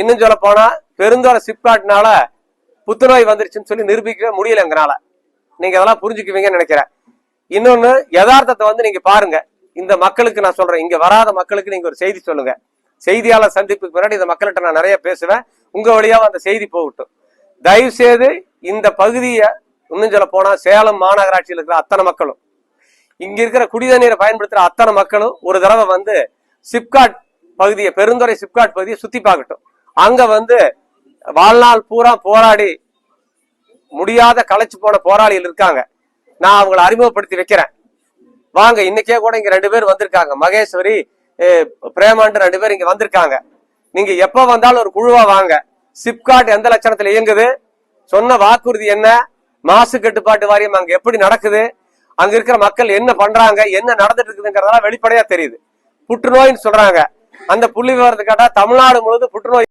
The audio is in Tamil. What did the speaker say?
இன்னும் சொல்ல போனா பெருந்தோர சிப்காட்னால புத்துநோய் வந்துருச்சுன்னு சொல்லி நிரூபிக்கவே முடியல எங்கனால நீங்க அதெல்லாம் புரிஞ்சுக்குவீங்கன்னு நினைக்கிறேன். இன்னொன்னு யதார்த்தத்தை வந்து நீங்க பாருங்க. இந்த மக்களுக்கு நான் சொல்றேன். இங்க வராத மக்களுக்கு நீங்க ஒரு செய்தி சொல்லுங்க. செய்தியாளர் சந்திப்புக்கு பின்னாடி இந்த மக்கள்கிட்ட நான் நிறைய பேசுவேன். உங்க வழியாவும் அந்த செய்தி போகட்டும். தயவு செய்து இந்த பகுதியை இன்னும் சொல்ல போனா சேலம் மாநகராட்சியில் இருக்கிற அத்தனை மக்களும் இங்க இருக்கிற குடிதண்ணீரை பயன்படுத்துற அத்தனை மக்களும் ஒரு தடவை வந்து சிப்காட் பகுதியை பெருந்துறை சிப்காட் பகுதியை சுத்தி பார்க்கட்டும். அங்க வந்து வாழ்நாள் பூரா போராடி முடியாத களைச்சு போன போராளிகள் இருக்காங்க. நான் அவங்கள அறிமுகப்படுத்தி வைக்கிறேன். வாங்க இன்னைக்கே கூட இங்க ரெண்டு பேர் வந்திருக்காங்க. மகேஸ்வரி பிரேமான் பிரேமாண்டு ரெண்டு பேர் இங்க வந்திருக்காங்க. நீங்க எப்ப வந்தாலும் ஒரு குழுவா வாங்க. சிப்காட் எந்த லட்சணத்துல இயங்குது? சொன்ன வாக்குறுதி என்ன? மாசு கட்டுப்பாட்டு வாரியம் அங்க எப்படி நடக்குது? அங்க இருக்கிற மக்கள் என்ன பண்றாங்க? என்ன நடந்துட்டு இருக்குதுங்கிறதெல்லாம் வெளிப்படையா தெரியுது. புற்றுநோய்னு சொல்றாங்க. அந்த புள்ளி விவரத்தை கேட்டா தமிழ்நாடு முழுவதும் புற்றுநோய்